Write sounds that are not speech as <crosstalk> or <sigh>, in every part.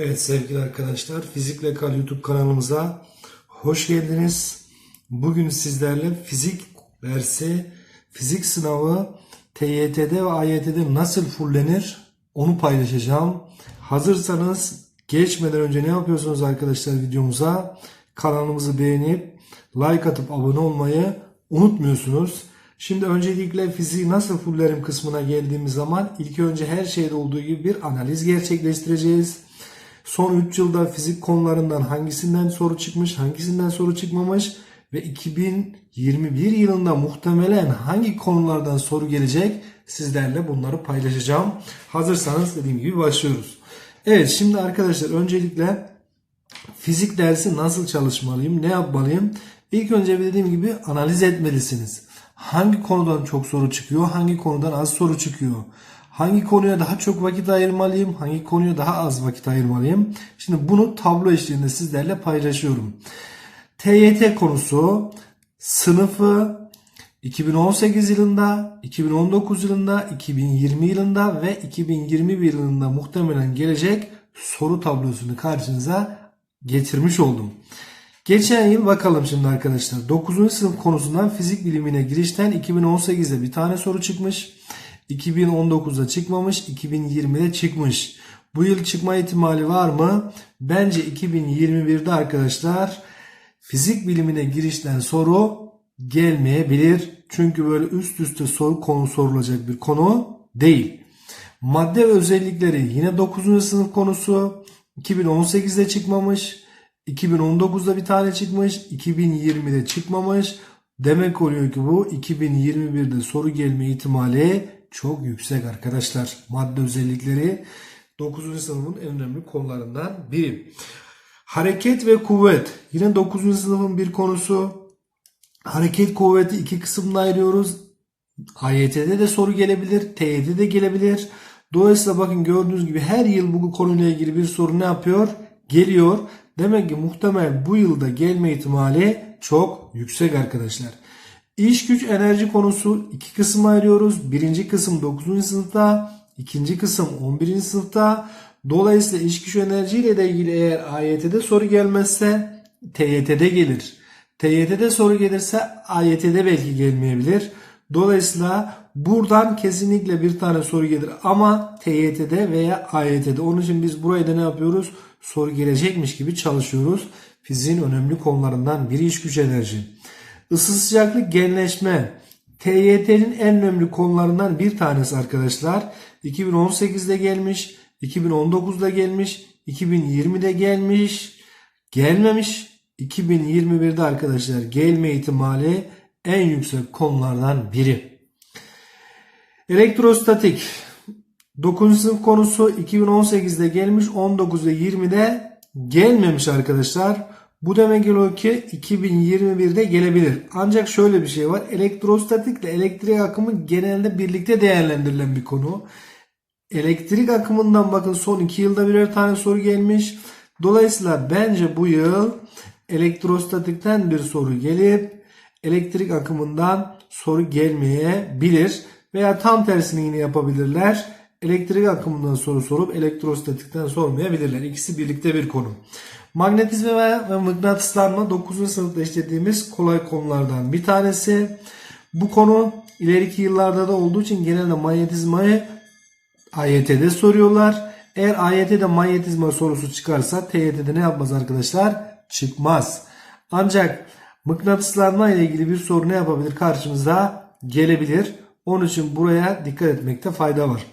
Evet sevgili arkadaşlar Fizikle Kal YouTube kanalımıza hoş geldiniz. Bugün sizlerle fizik dersi, fizik sınavı TYT'de ve AYT'de nasıl fullenir onu paylaşacağım. Hazırsanız geçmeden önce ne yapıyorsunuz arkadaşlar videomuza? Kanalımızı beğenip like atıp abone olmayı unutmuyorsunuz. Şimdi öncelikle fiziği nasıl fullerim kısmına geldiğimiz zaman ilk önce her şeyde olduğu gibi bir analiz gerçekleştireceğiz. Son 3 yılda fizik konularından hangisinden soru çıkmış, hangisinden soru çıkmamış ve 2021 yılında muhtemelen hangi konulardan soru gelecek sizlerle bunları paylaşacağım. Hazırsanız dediğim gibi başlıyoruz. Evet şimdi arkadaşlar öncelikle fizik dersi nasıl çalışmalıyım, ne yapmalıyım? İlk önce dediğim gibi analiz etmelisiniz. Hangi konudan çok soru çıkıyor, hangi konudan az soru çıkıyor? Hangi konuya daha çok vakit ayırmalıyım, hangi konuya daha az vakit ayırmalıyım? Şimdi bunu tablo eşliğinde sizlerle paylaşıyorum. TYT konusu sınıfı 2018 yılında, 2019 yılında, 2020 yılında ve 2021 yılında muhtemelen gelecek soru tablosunu karşınıza getirmiş oldum. Geçen yıl bakalım şimdi arkadaşlar. 9. sınıf konusundan fizik bilimine girişten 2018'de bir tane soru çıkmış. 2019'da çıkmamış, 2020'de çıkmış. Bu yıl çıkma ihtimali var mı? Bence 2021'de arkadaşlar fizik bilimine girişten soru gelmeyebilir. Çünkü böyle üst üste soru konu sorulacak bir konu değil. Madde özellikleri yine 9. sınıf konusu. 2018'de çıkmamış. 2019'da bir tane çıkmış. 2020'de çıkmamış. Demek oluyor ki bu 2021'de soru gelme ihtimali çok yüksek arkadaşlar. Madde özellikleri 9. sınıfın en önemli konularından biri. Hareket ve kuvvet yine 9. sınıfın bir konusu. Hareket kuvveti iki kısımda ayırıyoruz. AYT'de de soru gelebilir, TYT'de de gelebilir. Dolayısıyla bakın gördüğünüz gibi her yıl bu konuyla ilgili bir soru ne yapıyor? Geliyor. Demek ki muhtemel bu yılda gelme ihtimali çok yüksek arkadaşlar. İş güç enerji konusu iki kısma ayırıyoruz. Birinci kısım 9. sınıfta, ikinci kısım 11. sınıfta. Dolayısıyla iş güç enerji ile ilgili eğer AYT'de soru gelmezse TYT'de gelir. TYT'de soru gelirse AYT'de belki gelmeyebilir. Dolayısıyla buradan kesinlikle bir tane soru gelir ama TYT'de veya AYT'de. Onun için biz burayı da ne yapıyoruz? Soru gelecekmiş gibi çalışıyoruz. Fiziğin önemli konularından biri iş güç enerji. Isı sıcaklık genleşme. TYT'nin en önemli konularından bir tanesi arkadaşlar. 2018'de gelmiş, 2019'da gelmiş, 2020'de gelmiş, gelmemiş. 2021'de arkadaşlar gelme ihtimali en yüksek konulardan biri. Elektrostatik 9. sınıf konusu 2018'de gelmiş 19 ve 20'de gelmemiş arkadaşlar. Bu demek oluyor ki 2021'de gelebilir. Ancak şöyle bir şey var. Elektrostatikle elektrik akımı genelde birlikte değerlendirilen bir konu. Elektrik akımından bakın son 2 yılda birer tane soru gelmiş. Dolayısıyla bence bu yıl elektrostatikten bir soru gelip elektrik akımından soru gelmeyebilir. Veya tam tersini yine yapabilirler. Elektrik akımından soru sorup elektrostatikten sormayabilirler. İkisi birlikte bir konu. Magnetizma ve, mıknatıslanma 9. sınıfta işlediğimiz kolay konulardan bir tanesi. Bu konu ileriki yıllarda da olduğu için genelde manyetizmayı AYT'de soruyorlar. Eğer AYT'de manyetizma sorusu çıkarsa TYT'de ne yapmaz arkadaşlar? Çıkmaz. Ancak mıknatıslanma ile ilgili bir soru ne yapabilir? Karşımıza gelebilir. Onun için buraya dikkat etmekte fayda var.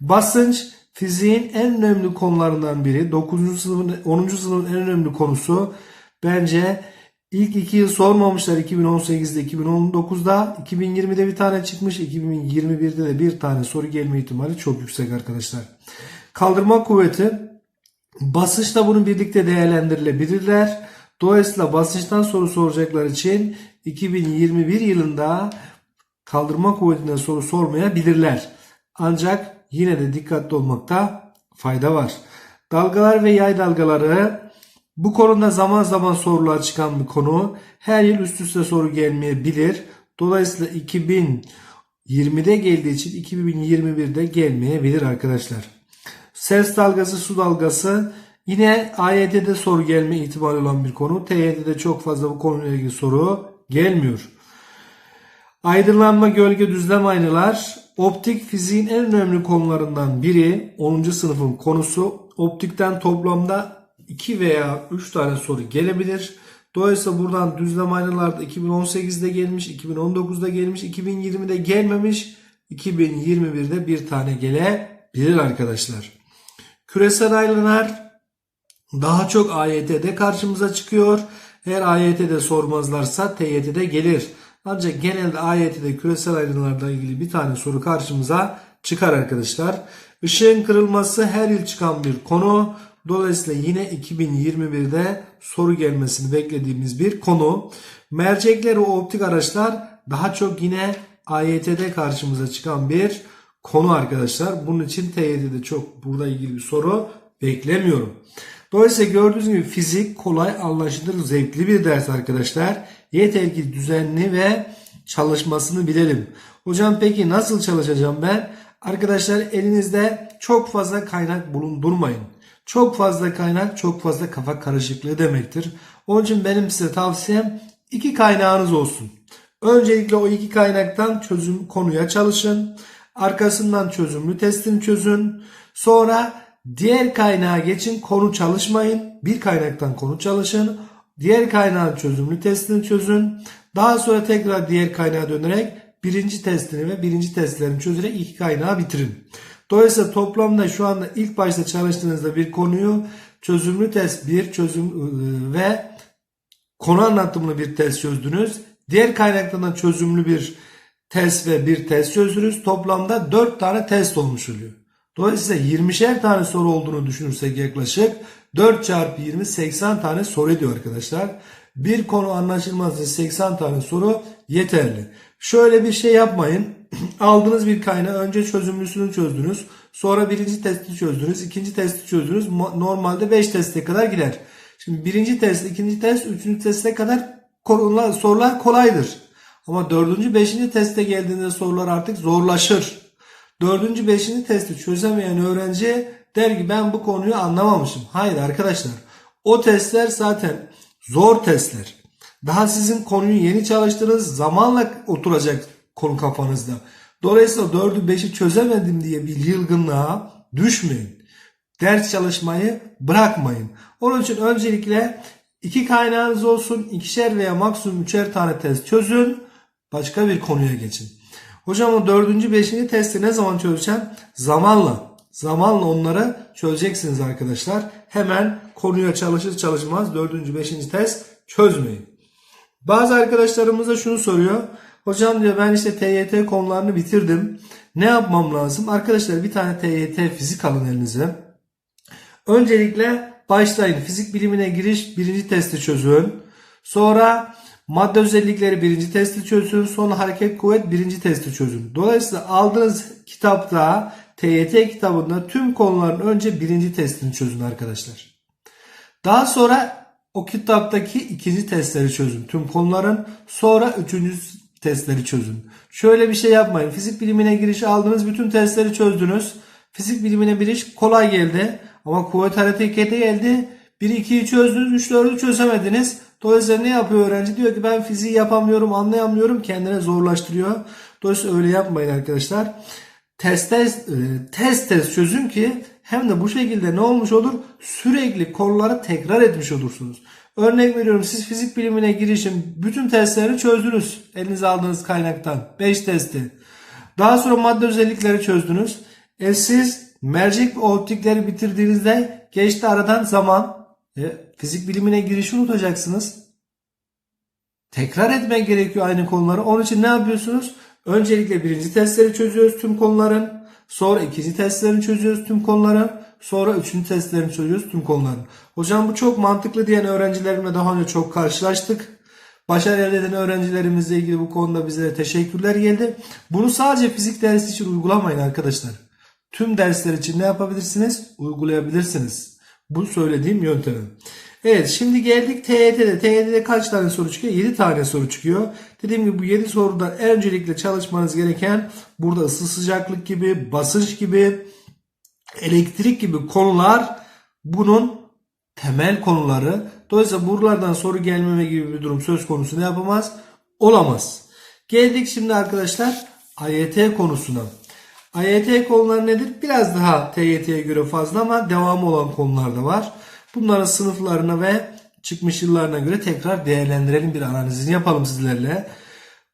Basınç fiziğin en önemli konularından biri. 9. sınıfın 10. sınıfın en önemli konusu. Bence ilk iki yıl sormamışlar 2018'de 2019'da 2020'de bir tane çıkmış 2021'de de bir tane soru gelme ihtimali çok yüksek arkadaşlar. Kaldırma kuvveti basınçla bunu birlikte değerlendirilebilirler. Dolayısıyla basınçtan soru soracaklar için 2021 yılında kaldırma kuvvetinden soru sormayabilirler. Ancak yine de dikkatli olmakta fayda var. Dalgalar ve yay dalgaları bu konuda zaman zaman sorular çıkan bir konu. Her yıl üst üste soru gelmeyebilir. Dolayısıyla 2020'de geldiği için 2021'de gelmeyebilir arkadaşlar. Ses dalgası, su dalgası Yine AYT'de soru gelme ihtimali olan bir konu. TYT'de çok fazla bu konuyla ilgili soru gelmiyor. Aydınlanma, gölge, düzlem aynalar optik fiziğin en önemli konularından biri. 10. sınıfın konusu. Optikten toplamda 2 veya 3 tane soru gelebilir. Dolayısıyla buradan düzlem aynalarda 2018'de gelmiş, 2019'da gelmiş, 2020'de gelmemiş, 2021'de bir tane gelebilir arkadaşlar. Küresel aynalar daha çok AYT'de karşımıza çıkıyor. Eğer AYT'de sormazlarsa TYT'de gelir. Ancak genelde AYT'de küresel aynalarla ilgili bir tane soru karşımıza çıkar arkadaşlar. Işığın kırılması her yıl çıkan bir konu. Dolayısıyla yine 2021'de soru gelmesini beklediğimiz bir konu. Mercekler ve optik araçlar daha çok yine AYT'de karşımıza çıkan bir konu arkadaşlar. Bunun için TYT'de çok burada ilgili bir soru beklemiyorum. Dolayısıyla gördüğünüz gibi fizik kolay anlaşılır zevkli bir ders arkadaşlar. Yeter ki düzenli ve çalışmasını bilelim. Hocam peki nasıl çalışacağım ben? Arkadaşlar elinizde çok fazla kaynak bulundurmayın. Çok fazla kaynak çok fazla kafa karışıklığı demektir. Onun için benim size tavsiyem iki kaynağınız olsun. Öncelikle o iki kaynaktan çözüm konuya çalışın. Arkasından çözümlü testini çözün. Sonra diğer kaynağa geçin konu çalışmayın. Bir kaynaktan konu çalışın. Diğer kaynağın çözümlü testini çözün. Daha sonra tekrar diğer kaynağa dönerek birinci testini ve birinci testlerini çözerek iki kaynağı bitirin. Dolayısıyla toplamda şu anda ilk başta çalıştığınızda bir konuyu çözümlü test bir çözüm ıı, ve konu anlatımlı bir test çözdünüz. Diğer kaynaklardan çözümlü bir test ve bir test çözdünüz. Toplamda 4 tane test olmuş oluyor. Dolayısıyla 20'şer tane soru olduğunu düşünürsek yaklaşık 4 çarpı 20 80 tane soru ediyor arkadaşlar. Bir konu anlaşılması için 80 tane soru yeterli. Şöyle bir şey yapmayın. <clears throat> Aldığınız bir kaynağı önce çözümlüsünü çözdünüz. Sonra birinci testi çözdünüz. ikinci testi çözdünüz. Normalde 5 teste kadar gider. Şimdi birinci test, ikinci test, üçüncü teste kadar konular, sorular kolaydır. Ama dördüncü, beşinci teste geldiğinde sorular artık zorlaşır. Dördüncü, beşinci testi çözemeyen öğrenci der ki ben bu konuyu anlamamışım. Hayır arkadaşlar. O testler zaten zor testler. Daha sizin konuyu yeni çalıştığınız zamanla oturacak konu kafanızda. Dolayısıyla 4'ü 5'i çözemedim diye bir yılgınlığa düşmeyin. Ders çalışmayı bırakmayın. Onun için öncelikle iki kaynağınız olsun. ikişer veya maksimum üçer tane test çözün. Başka bir konuya geçin. Hocam o dördüncü, beşinci testi ne zaman çözeceğim? Zamanla. Zamanla onları çözeceksiniz arkadaşlar. Hemen konuya çalışır çalışmaz dördüncü, beşinci test çözmeyin. Bazı arkadaşlarımız da şunu soruyor. Hocam diyor ben işte TYT konularını bitirdim. Ne yapmam lazım? Arkadaşlar bir tane TYT fizik alın elinize. Öncelikle başlayın. Fizik bilimine giriş birinci testi çözün. Sonra madde özellikleri birinci testi çözün. Sonra hareket kuvvet birinci testi çözün. Dolayısıyla aldığınız kitapta TYT kitabında tüm konuların önce birinci testini çözün arkadaşlar. Daha sonra o kitaptaki ikinci testleri çözün. Tüm konuların sonra üçüncü testleri çözün. Şöyle bir şey yapmayın. Fizik bilimine giriş aldınız. Bütün testleri çözdünüz. Fizik bilimine giriş kolay geldi. Ama kuvvet harekete geldi. 1-2'yi çözdünüz. 3-4'ü çözemediniz. Dolayısıyla ne yapıyor öğrenci? Diyor ki ben fiziği yapamıyorum, anlayamıyorum. Kendine zorlaştırıyor. Dolayısıyla öyle yapmayın arkadaşlar. Test test, e, test test çözün ki hem de bu şekilde ne olmuş olur? Sürekli konuları tekrar etmiş olursunuz. Örnek veriyorum siz fizik bilimine girişin bütün testlerini çözdünüz. Elinize aldığınız kaynaktan 5 testi. Daha sonra madde özellikleri çözdünüz. E siz mercek ve optikleri bitirdiğinizde geçti aradan zaman e, fizik bilimine girişi unutacaksınız. Tekrar etmek gerekiyor aynı konuları. Onun için ne yapıyorsunuz? Öncelikle birinci testleri çözüyoruz tüm konuların. Sonra ikinci testlerini çözüyoruz tüm konuların. Sonra üçüncü testlerini çözüyoruz tüm konuların. Hocam bu çok mantıklı diyen öğrencilerimle daha önce çok karşılaştık. Başarı elde eden öğrencilerimizle ilgili bu konuda bize teşekkürler geldi. Bunu sadece fizik dersi için uygulamayın arkadaşlar. Tüm dersler için ne yapabilirsiniz? Uygulayabilirsiniz. Bu söylediğim yöntemi. Evet şimdi geldik TYT'de. TYT'de kaç tane soru çıkıyor? 7 tane soru çıkıyor. Dediğim gibi bu 7 soruda öncelikle çalışmanız gereken burada ısı sıcaklık gibi, basınç gibi, elektrik gibi konular bunun temel konuları. Dolayısıyla buralardan soru gelmeme gibi bir durum söz konusu ne yapamaz? Olamaz. Geldik şimdi arkadaşlar AYT konusuna. AYT konuları nedir? Biraz daha TYT'ye göre fazla ama devamı olan konular da var. Bunların sınıflarına ve çıkmış yıllarına göre tekrar değerlendirelim bir analizini yapalım sizlerle.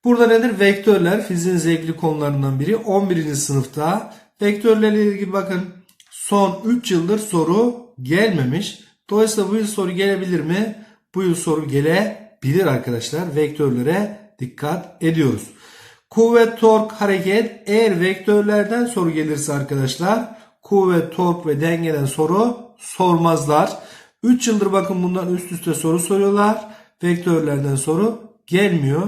Burada nedir? Vektörler fiziğin zevkli konularından biri. 11. sınıfta vektörlerle ilgili bakın son 3 yıldır soru gelmemiş. Dolayısıyla bu yıl soru gelebilir mi? Bu yıl soru gelebilir arkadaşlar. Vektörlere dikkat ediyoruz. Kuvvet, tork, hareket eğer vektörlerden soru gelirse arkadaşlar kuvvet, tork ve dengeden soru sormazlar. 3 yıldır bakın bundan üst üste soru soruyorlar. Vektörlerden soru gelmiyor.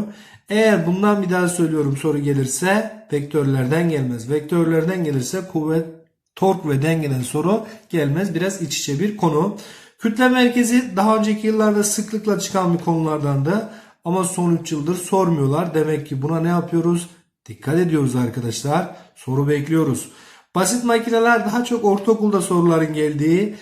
Eğer bundan bir daha söylüyorum soru gelirse vektörlerden gelmez. Vektörlerden gelirse kuvvet, tork ve dengeden soru gelmez. Biraz iç içe bir konu. Kütle merkezi daha önceki yıllarda sıklıkla çıkan bir konulardandı. Ama son 3 yıldır sormuyorlar. Demek ki buna ne yapıyoruz? Dikkat ediyoruz arkadaşlar. Soru bekliyoruz. Basit makineler daha çok ortaokulda soruların geldiği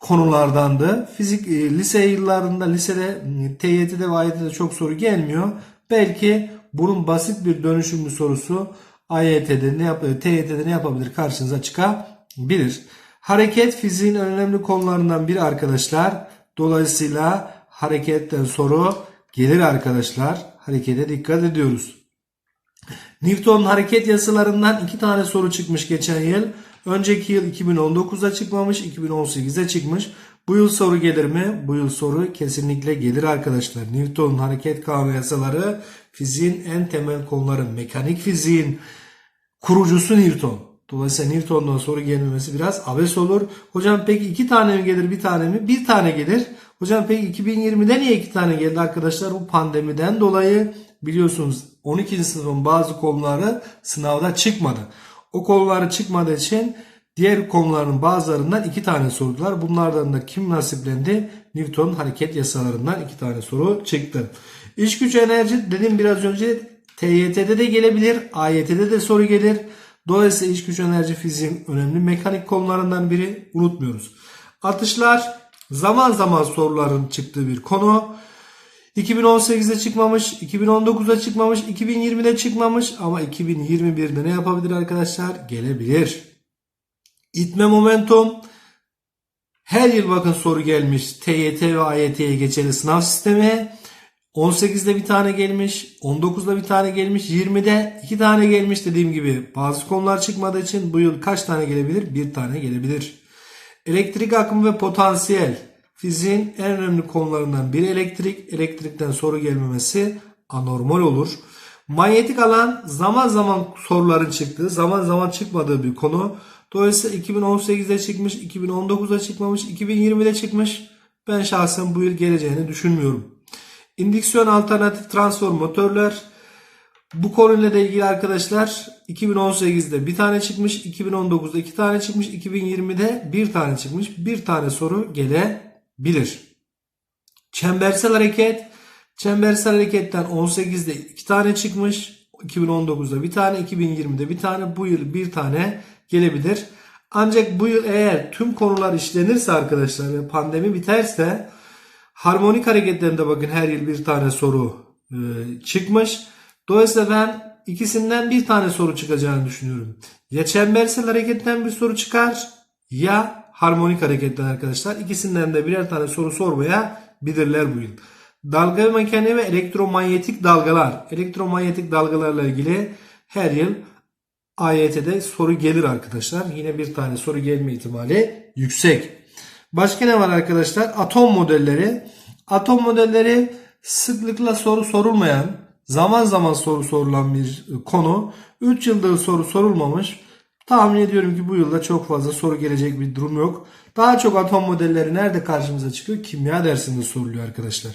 konulardandı. Fizik e, lise yıllarında lisede TYT'de ve AYT'de çok soru gelmiyor. Belki bunun basit bir dönüşümlü sorusu AYT'de ne yap TYT'de ne yapabilir karşınıza çıkabilir. Hareket fiziğin önemli konularından biri arkadaşlar. Dolayısıyla hareketten soru gelir arkadaşlar. Harekete dikkat ediyoruz. Newton'un hareket yasalarından iki tane soru çıkmış geçen yıl. Önceki yıl 2019'da çıkmamış, 2018'de çıkmış. Bu yıl soru gelir mi? Bu yıl soru kesinlikle gelir arkadaşlar. Newton'un hareket kanunu yasaları fiziğin en temel konuları. Mekanik fiziğin kurucusu Newton. Dolayısıyla Newton'dan soru gelmemesi biraz abes olur. Hocam peki iki tane mi gelir bir tane mi? Bir tane gelir. Hocam peki 2020'de niye iki tane geldi arkadaşlar? Bu pandemiden dolayı biliyorsunuz 12. sınıfın bazı konuları sınavda çıkmadı. O konuları çıkmadığı için diğer konuların bazılarından iki tane sordular. Bunlardan da kim nasiplendi? Newton hareket yasalarından iki tane soru çıktı. İş güç enerji dedim biraz önce TYT'de de gelebilir. AYT'de de soru gelir. Dolayısıyla iş güç enerji fiziğin önemli mekanik konularından biri unutmuyoruz. Atışlar zaman zaman soruların çıktığı bir konu. 2018'de çıkmamış, 2019'da çıkmamış, 2020'de çıkmamış ama 2021'de ne yapabilir arkadaşlar? Gelebilir. İtme momentum her yıl bakın soru gelmiş. TYT ve AYT'ye geçerli sınav sistemi. 18'de bir tane gelmiş, 19'da bir tane gelmiş, 20'de iki tane gelmiş dediğim gibi. Bazı konular çıkmadığı için bu yıl kaç tane gelebilir? Bir tane gelebilir. Elektrik akımı ve potansiyel. Fiziğin en önemli konularından biri elektrik. Elektrikten soru gelmemesi anormal olur. Manyetik alan zaman zaman soruların çıktığı, zaman zaman çıkmadığı bir konu. Dolayısıyla 2018'de çıkmış, 2019'da çıkmamış, 2020'de çıkmış. Ben şahsen bu yıl geleceğini düşünmüyorum. İndüksiyon alternatif transformatörler. Bu konuyla da ilgili arkadaşlar 2018'de bir tane çıkmış, 2019'da iki tane çıkmış, 2020'de bir tane çıkmış. Bir tane soru gelebilir. Çembersel hareket. Çembersel hareketten 18'de iki tane çıkmış. 2019'da bir tane, 2020'de bir tane, bu yıl bir tane gelebilir. Ancak bu yıl eğer tüm konular işlenirse arkadaşlar ve pandemi biterse harmonik hareketlerinde bakın her yıl bir tane soru e, çıkmış. Dolayısıyla ben ikisinden bir tane soru çıkacağını düşünüyorum. Ya çembersel hareketten bir soru çıkar ya harmonik hareketten arkadaşlar. İkisinden de birer tane soru sormaya bilirler bu yıl. Dalga mekaniği ve elektromanyetik dalgalar. Elektromanyetik dalgalarla ilgili her yıl AYT'de soru gelir arkadaşlar. Yine bir tane soru gelme ihtimali yüksek. Başka ne var arkadaşlar? Atom modelleri. Atom modelleri sıklıkla soru sorulmayan, zaman zaman soru sorulan bir konu. 3 yıldır soru sorulmamış. Tahmin ediyorum ki bu yılda çok fazla soru gelecek bir durum yok. Daha çok atom modelleri nerede karşımıza çıkıyor? Kimya dersinde soruluyor arkadaşlar.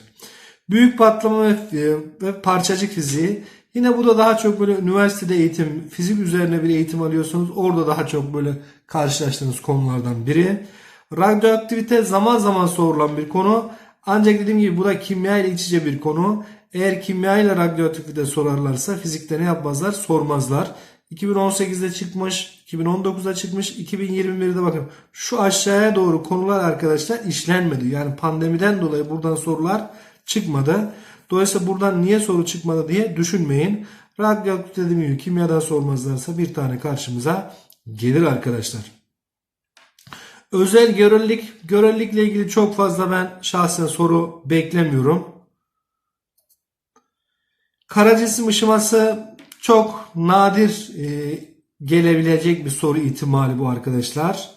Büyük patlama ve, parçacık fiziği. Yine bu da daha çok böyle üniversitede eğitim, fizik üzerine bir eğitim alıyorsunuz. Orada daha çok böyle karşılaştığınız konulardan biri. Radyoaktivite zaman zaman sorulan bir konu. Ancak dediğim gibi bu da kimya ile iç içe bir konu. Eğer kimya ile radyoaktivite sorarlarsa fizikte ne yapmazlar? Sormazlar. 2018'de çıkmış, 2019'da çıkmış, 2021'de bakın şu aşağıya doğru konular arkadaşlar işlenmedi. Yani pandemiden dolayı buradan sorular çıkmadı. Dolayısıyla buradan niye soru çıkmadı diye düşünmeyin. Radyoaktif dediğim kimyadan sormazlarsa bir tane karşımıza gelir arkadaşlar. Özel görelilik, görelilikle ilgili çok fazla ben şahsen soru beklemiyorum. Kara cisim ışıması çok nadir e, gelebilecek bir soru ihtimali bu arkadaşlar.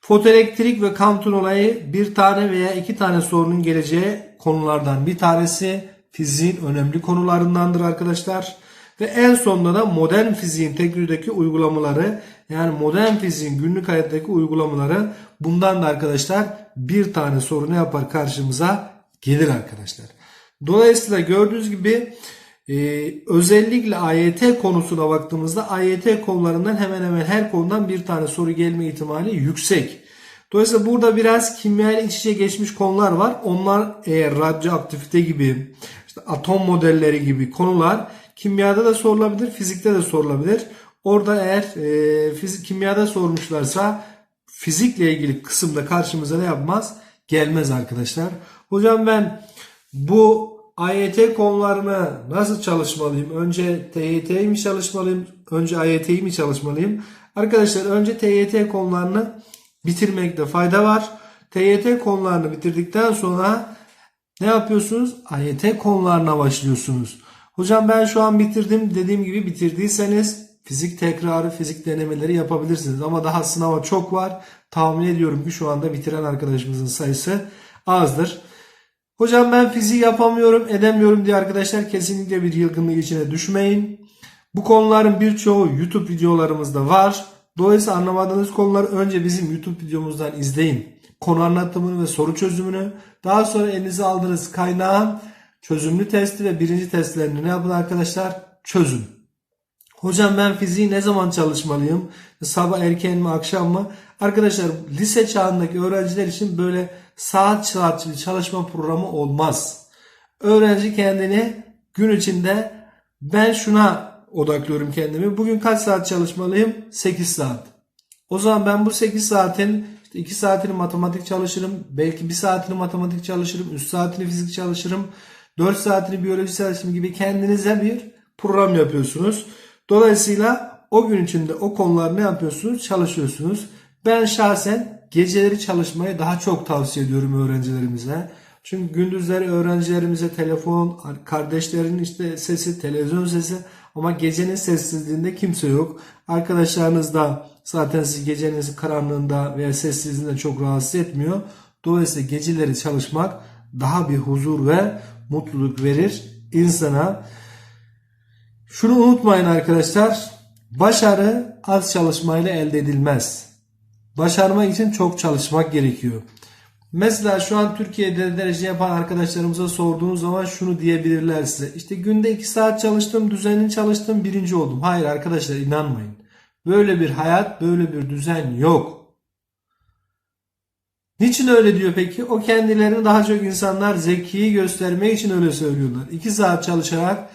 Fotoelektrik ve Compton olayı bir tane veya iki tane sorunun geleceği konulardan bir tanesi. Fiziğin önemli konularındandır arkadaşlar. Ve en sonunda da modern fiziğin teknolojideki uygulamaları yani modern fiziğin günlük hayattaki uygulamaları bundan da arkadaşlar bir tane soru ne yapar karşımıza gelir arkadaşlar. Dolayısıyla gördüğünüz gibi e, özellikle AYT konusuna baktığımızda AYT konularından hemen hemen her konudan bir tane soru gelme ihtimali yüksek. Dolayısıyla burada biraz kimyayla iç içe geçmiş konular var. Onlar eğer radyoaktivite gibi, işte atom modelleri gibi konular kimyada da sorulabilir, fizikte de sorulabilir. Orada eğer e, fizik, kimyada sormuşlarsa fizikle ilgili kısımda karşımıza ne yapmaz? Gelmez arkadaşlar. Hocam ben bu AYT konularını nasıl çalışmalıyım? Önce TYT'yi mi çalışmalıyım? Önce AYT'yi mi çalışmalıyım? Arkadaşlar önce TYT konularını bitirmekte fayda var. TYT konularını bitirdikten sonra ne yapıyorsunuz? AYT konularına başlıyorsunuz. Hocam ben şu an bitirdim dediğim gibi bitirdiyseniz fizik tekrarı, fizik denemeleri yapabilirsiniz. Ama daha sınava çok var. Tahmin ediyorum ki şu anda bitiren arkadaşımızın sayısı azdır. Hocam ben fiziği yapamıyorum, edemiyorum diye arkadaşlar kesinlikle bir yılgınlık içine düşmeyin. Bu konuların birçoğu YouTube videolarımızda var. Dolayısıyla anlamadığınız konuları önce bizim YouTube videomuzdan izleyin. Konu anlatımını ve soru çözümünü. Daha sonra elinize aldığınız kaynağın çözümlü testi ve birinci testlerini ne yapın arkadaşlar? Çözün. Hocam ben fiziği ne zaman çalışmalıyım? Sabah erken mi akşam mı? Arkadaşlar lise çağındaki öğrenciler için böyle saat saatçi çalışma programı olmaz. Öğrenci kendini gün içinde ben şuna odaklıyorum kendimi. Bugün kaç saat çalışmalıyım? 8 saat. O zaman ben bu 8 saatin işte 2 saatini matematik çalışırım. Belki 1 saatini matematik çalışırım. 3 saatini fizik çalışırım. 4 saatini biyoloji çalışırım gibi kendinize bir program yapıyorsunuz. Dolayısıyla o gün içinde o konular ne yapıyorsunuz? Çalışıyorsunuz. Ben şahsen geceleri çalışmayı daha çok tavsiye ediyorum öğrencilerimize. Çünkü gündüzleri öğrencilerimize telefon, kardeşlerin işte sesi, televizyon sesi ama gecenin sessizliğinde kimse yok. Arkadaşlarınız da zaten sizi gecenin karanlığında veya sessizliğinde çok rahatsız etmiyor. Dolayısıyla geceleri çalışmak daha bir huzur ve mutluluk verir insana. Şunu unutmayın arkadaşlar. Başarı az çalışmayla elde edilmez. Başarmak için çok çalışmak gerekiyor. Mesela şu an Türkiye'de derece yapan arkadaşlarımıza sorduğunuz zaman şunu diyebilirler size. İşte günde 2 saat çalıştım, düzenli çalıştım, birinci oldum. Hayır arkadaşlar inanmayın. Böyle bir hayat, böyle bir düzen yok. Niçin öyle diyor peki? O kendilerini daha çok insanlar zekiyi göstermek için öyle söylüyorlar. 2 saat çalışarak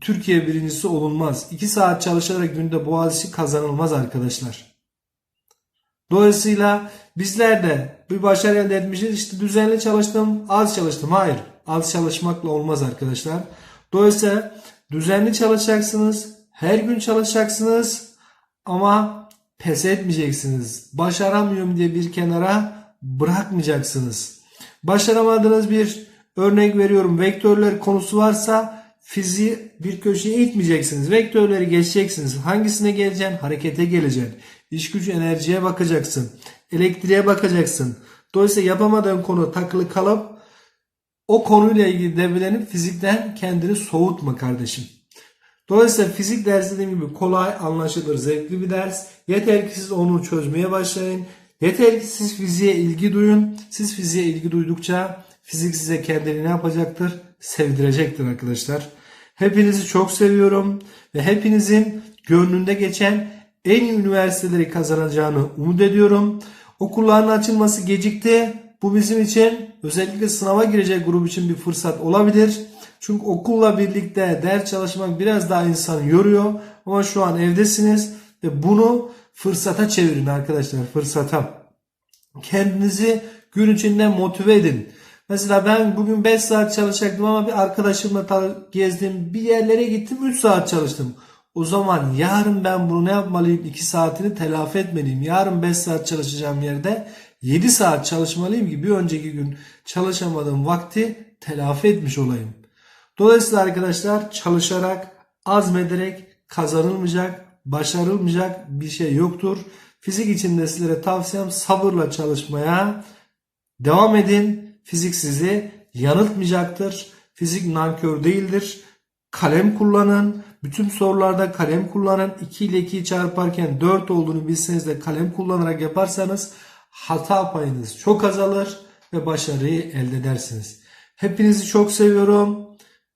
Türkiye birincisi olunmaz. 2 saat çalışarak günde Boğaziçi kazanılmaz arkadaşlar. Dolayısıyla bizler de bir başarı elde etmişiz. İşte düzenli çalıştım, az çalıştım. Hayır. Az çalışmakla olmaz arkadaşlar. Dolayısıyla düzenli çalışacaksınız. Her gün çalışacaksınız. Ama pes etmeyeceksiniz. Başaramıyorum diye bir kenara bırakmayacaksınız. Başaramadığınız bir örnek veriyorum. Vektörler konusu varsa fiziği bir köşeye itmeyeceksiniz. Vektörleri geçeceksiniz. Hangisine geleceksin? Harekete geleceksin. İş gücü enerjiye bakacaksın. Elektriğe bakacaksın. Dolayısıyla yapamadığın konu takılı kalıp o konuyla ilgili devrelenip fizikten kendini soğutma kardeşim. Dolayısıyla fizik dersi dediğim gibi kolay, anlaşılır, zevkli bir ders. Yeter ki siz onu çözmeye başlayın. Yeter ki siz fiziğe ilgi duyun. Siz fiziğe ilgi duydukça fizik size kendini ne yapacaktır? Sevdirecektir arkadaşlar. Hepinizi çok seviyorum ve hepinizin gönlünde geçen en iyi üniversiteleri kazanacağını umut ediyorum. Okulların açılması gecikti. Bu bizim için özellikle sınava girecek grup için bir fırsat olabilir. Çünkü okulla birlikte ders çalışmak biraz daha insanı yoruyor. Ama şu an evdesiniz ve bunu fırsata çevirin arkadaşlar. Fırsata. Kendinizi gün içinde motive edin. Mesela ben bugün 5 saat çalışacaktım ama bir arkadaşımla gezdim. Bir yerlere gittim 3 saat çalıştım. O zaman yarın ben bunu ne yapmalıyım? 2 saatini telafi etmeliyim. Yarın 5 saat çalışacağım yerde 7 saat çalışmalıyım ki bir önceki gün çalışamadığım vakti telafi etmiş olayım. Dolayısıyla arkadaşlar çalışarak, azmederek kazanılmayacak, başarılmayacak bir şey yoktur. Fizik içinde sizlere tavsiyem sabırla çalışmaya devam edin. Fizik sizi yanıltmayacaktır. Fizik nankör değildir. Kalem kullanın. Bütün sorularda kalem kullanın. 2 ile 2'yi çarparken 4 olduğunu bilseniz de kalem kullanarak yaparsanız hata payınız çok azalır ve başarıyı elde edersiniz. Hepinizi çok seviyorum.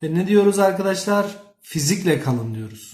Ve ne diyoruz arkadaşlar? Fizikle kalın diyoruz.